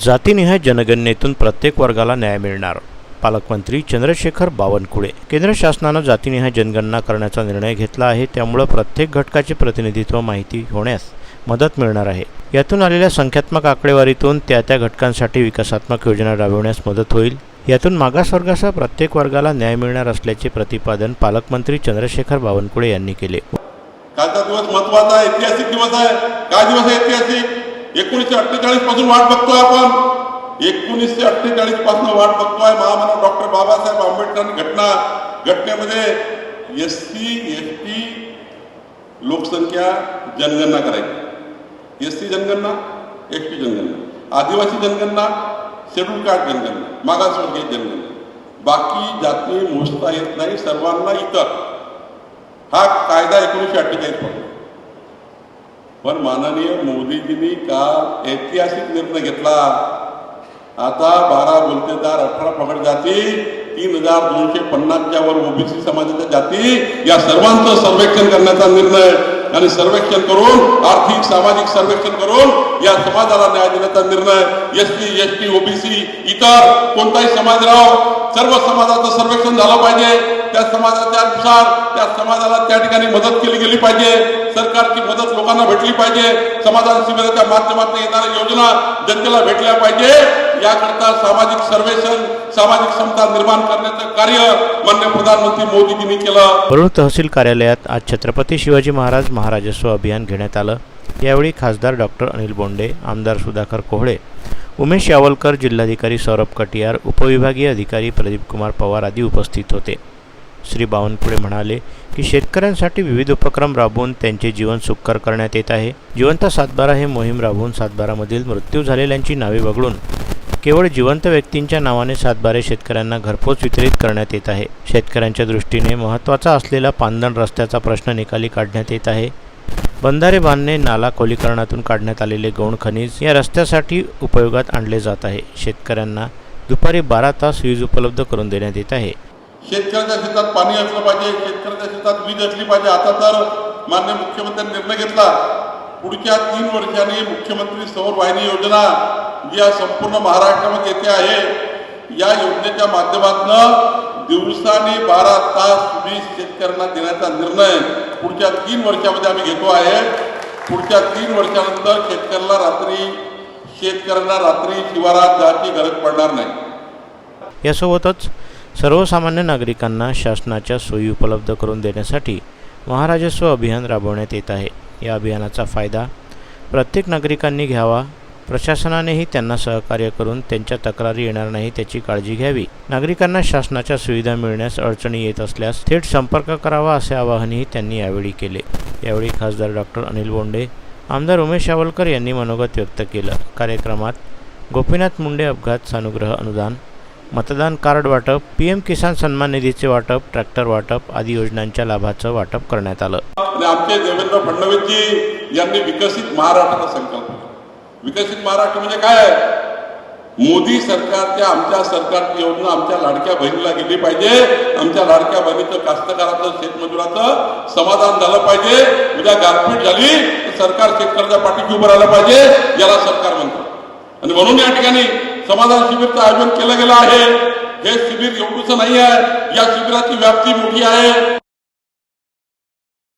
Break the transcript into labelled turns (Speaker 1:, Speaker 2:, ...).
Speaker 1: जातीनिहाय जनगणनेतून प्रत्येक वर्गाला न्याय मिळणार. पालकमंत्री चंद्रशेखर बावनकुळे. केंद्र शासनानं जातीनिहाय जनगणना करण्याचा निर्णय घेतला आहे. त्यामुळं प्रत्येक घटकाचे प्रतिनिधित्व माहिती होण्यास मदत मिळणार आहे. यातून आलेल्या संख्यात्मक आकडेवारीतून त्या त्या घटकांसाठी विकासात्मक योजना राबविण्यास मदत होईल. यातून मागासवर्गासह प्रत्येक वर्गाला न्याय मिळणार असल्याचे प्रतिपादन पालकमंत्री चंद्रशेखर बावनकुळे यांनी केले.
Speaker 2: कालचा दिवस महत्त्वाचा ऐतिहासिक दिवस आहे. काय दिवस ऐतिहासिक? एकोणीसशे अठ्ठेचाळीसपासून वाट बघतोय आपण. एकोणीसशे अठ्ठेचाळीसपासून वाट बघतोय महामानव डॉक्टर बाबासाहेब आंबेडकरांनी घटना घटनेमध्ये एस सी एस टी लोकसंख्या जनगणना करायची. एस सी जनगणना एस टी जनगणना. आदिवासी जनगणना शेड्यूल कास्ट जनगणना. मागासवर्गीय जनगणना. बाकी जाती मोजता येत नाही सर्वांना इतर. हा कायदा एकोणीसशे अठ्ठेचाळीसपासून. पण माननीय मोदीजींनी काल ऐतिहासिक निर्णय घेतला. आता बारा बोलतेदार अठरा पगड जाती तीन हजार दोनशे पन्नासच्या वर ओबीसी समाजाच्या जाती या सर्वांचं सर्वेक्षण करण्याचा निर्णय आणि सर्वेक्षण करून आर्थिक सामाजिक सर्वेक्षण करून या समाजाला न्याय देण्याचा निर्णय. S T S T OBC इतर कोणताही समाज राहो सर्व समाजाचं सर्वेक्षण झालं पाहिजे. त्या समाजाच्या त्यानुसार त्या समाजाला त्या ठिकाणी मदत केली गेली पाहिजे. सरकारची मदत लोकांना भेटली पाहिजे. समाधान शिबिराच्या माध्यमातून येणाऱ्या योजना जनतेला भेटल्या पाहिजे. याकरता सामाजिक सर्वेक्षण सामाजिक समता निर्माण करण्याचं कार्य मान्य प्रधानमंत्री मोदीजींनी केलं.
Speaker 1: वरुड तहसील कार्यालयात आज छत्रपती शिवाजी महाराज महाराजस्व अभियान घेण्यात आलं. यावेळी खासदार डॉक्टर अनिल बोंडे आमदार सुधाकर कोहळे उमेश यावलकर जिल्हाधिकारी सौरभ कटियार उपविभागीय अधिकारी प्रदीप कुमार पवार आदी उपस्थित होते. श्री बावनकुळे म्हणाले की शेतकऱ्यांसाठी विविध उपक्रम राबवून त्यांचे जीवन सुखकर करण्यात येत आहे. जिवंत सातबारा हे मोहीम राबवून सातबारामधील मृत्यू झालेल्यांची नावे वगळून केवळ जिवंत व्यक्तींच्या नावाने सातबारे शेतकऱ्यांना घरपोच वितरित करण्यात येत आहे. शेतकऱ्यांच्या दृष्टीने महत्त्वाचा असलेला पांदण रस्त्याचा प्रश्न निकाली काढण्यात येत आहे. बंधारे बांधणे नाला खोलीकरणातून काढण्यात आलेले गौण खनिज या रस्त्यासाठी उपयोगात आणले जात आहे. शेतकऱ्यांना दुपारी बारा तास वीज उपलब्ध करून देण्यात येत आहे.
Speaker 2: शेतकऱ्याच्या शेतात पाणी असलं पाहिजे शेतकऱ्याच्या शेतात वीज असली पाहिजे. आता तर मान्य मुख्यमंत्र्यांनी निर्णय घेतला. पुढच्या तीन वर्षांनी मुख्यमंत्री सौर वाहिनी योजना जी या संपूर्ण महाराष्ट्रामध्ये येते आहे या योजनेच्या माध्यमातून दिवसाने बारा तास वीज शेतकऱ्यांना देण्याचा निर्णय पुढच्या तीन वर्षामध्ये आम्ही घेतो आहे. पुढच्या तीन वर्षानंतर शेतकऱ्याला रात्री शेतकऱ्यांना रात्री शिवारात जायची गरज पडणार नाही.
Speaker 1: यासोबतच सर्वसामान्य नागरिकांना शासनाच्या सोयी उपलब्ध करून देण्यासाठी महाराजस्व अभियान राबवण्यात येत आहे. या अभियानाचा फायदा प्रत्येक नागरिकांनी घ्यावा. प्रशासनानेही त्यांना सहकार्य करून त्यांच्या तक्रारी येणार नाही त्याची काळजी घ्यावी. नागरिकांना शासनाच्या सुविधा मिळण्यास अडचणी येत असल्यास थेट संपर्क करावा असे आवाहनही त्यांनी यावेळी केले. यावेळी खासदार डॉक्टर अनिल बोंडे आमदार उमेश यावलकर यांनी मनोगत व्यक्त केलं. कार्यक्रमात गोपीनाथ मुंडे अपघात सानुग्रह अनुदान मतदान कार्ड वाटप पी एम किसान सन्मान निधीचे वाटप ट्रॅक्टर वाटप आदी योजनांच्या लाभाचं वाटप करण्यात आलं.
Speaker 2: आमचे देवेंद्र फडणवीसजी यांनी विकसित महाराष्ट्राचा संकल्प विकसित महाराष्ट्र म्हणजे काय आहे? मोदी सरकारच्या आमच्या सरकारची योजना आमच्या लाडक्या बहिणीला गेली पाहिजे. आमच्या लाडक्या बहिणीचं कास्तकाराचं शेतमजुराचं समाधान झालं पाहिजे. उद्या गारपीट झाली तर सरकार शेतकऱ्याच्या पाठीशी उभं राहिलं पाहिजे याला सरकार म्हणतो. आणि म्हणून या ठिकाणी समाधान शिबिरचं आयोजन केलं गेलं आहे. हे शिबिर एवढंच नाही आहे या शिबिराची व्याप्ती मोठी आहे.